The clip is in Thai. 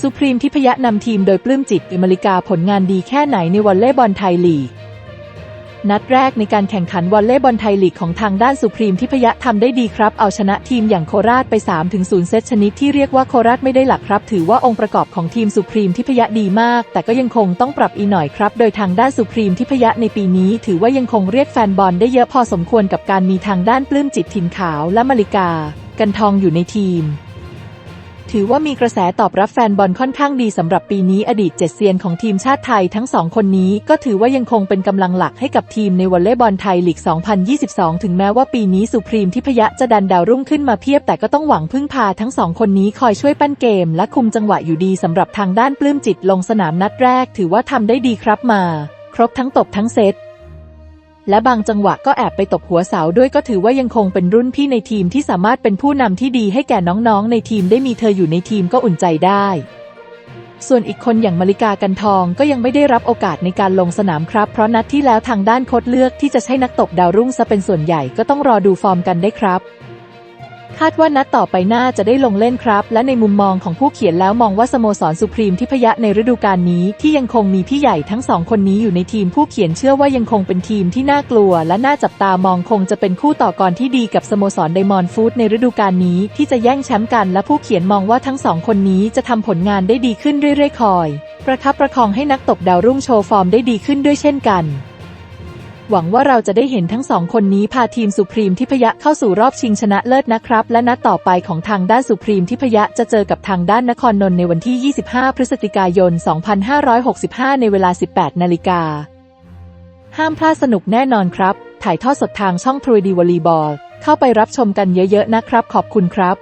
สุพรีมทิพยะนำทีมโดยปลื้มจิตอเมริกาผลงานดีแค่ไหนในวอลเลย์บอลไทยลีก นัดแรกในการแข่งขันวอลเลย์บอลไทยลีกของทางด้านสุพรีมทิพยะทำได้ดีครับ เอาชนะทีมอย่างโคราชไป 3-0 เซตชนิดที่เรียกว่าโคราชไม่ได้หลักครับ ถือว่าองค์ประกอบของทีมสุพรีมทิพยะดีมาก แต่ก็ยังคงต้องปรับอีกหน่อยครับ โดยทางด้านสุพรีมทิพยะในปีนี้ ถือว่ายังคงเรียกแฟนบอลได้เยอะพอสมควรกับการมีทางด้านปลื้มจิตถิ่นขาวและมาริกา กันทองอยู่ในทีม ถือว่ามีกระแสตอบรับแฟนบอลค่อนข้างดีสำหรับปีนี้อดีตเจ็ดเซียนของทีมชาติไทยทั้งสองคนนี้ ก็ถือว่ายังคงเป็นกำลังหลักให้กับทีมในวอลเลย์บอลไทยลีก 2022 ถึงแม้ว่าปีนี้สุพรีมทิพยะจะดันดาวรุ่งขึ้นมาเพียบแต่ก็ต้องหวังพึ่งพาทั้งสองคนนี้คอยช่วยปั้นเกม และคุมจังหวะอยู่ดีสำหรับทางด้านปลื้มจิตลงสนามนัดแรก ถือว่าทำได้ดีครับมา ครบทั้งตบทั้งเซต และบางจังหวะก็แอบไปตบหัวเสาด้วยก็ถือว่ายังคงเป็นรุ่นพี่ในทีมที่สามารถเป็นผู้นำที่ดีให้แก่น้องๆ ในทีมได้มีเธออยู่ในทีมก็อุ่นใจได้ ส่วนอีกคนอย่างมาริกากันทองก็ยังไม่ได้รับโอกาสในการลงสนามครับ เพราะนัดที่แล้วทางด้านโค้ชเลือกที่จะใช้นักตบดาวรุ่งซะเป็นส่วนใหญ่ก็ต้องรอดูฟอร์มกันได้ครับ คาดว่านัดต่อไปน่าจะได้ลงเล่นครับ และในมุมมองของผู้เขียนแล้วมองว่าสโมสรสุพรีมทิพยะในฤดูกาลนี้ที่ยังคงมีพี่ใหญ่ทั้งสองคนนี้อยู่ในทีมผู้เขียนเชื่อว่ายังคงเป็นทีมที่น่ากลัว และน่าจับตามองคงจะเป็นคู่ต่อกรที่ดีกับสโมสรไดมอนด์ฟู้ดในฤดูกาลนี้ที่จะแย่งแชมป์กัน และผู้เขียนมองว่าทั้งสองคนนี้จะทำผลงานได้ดีขึ้นเรื่อยๆคอย ประคับประคองให้นักตบดาวรุ่งโชว์ฟอร์มได้ดีขึ้นด้วยเช่นกัน หวังว่าเราจะได้เห็นทั้งสองคนนี้พาทีมสุพรีมทิพยะเข้าสู่รอบชิงชนะเลิศนะครับ และนัดต่อไปของทางด้านสุพรีมทิพยะจะเจอกับทางด้านนครนนท์ในวันที่ 25 พฤศจิกายน 2565 ในเวลา 18 นาฬิกา ห้ามพลาดสนุกแน่นอนครับ ถ่ายทอดสดทางช่องทรูดีวอลีบอล เข้าไปรับชมกันเยอะๆนะครับ ขอบคุณครับ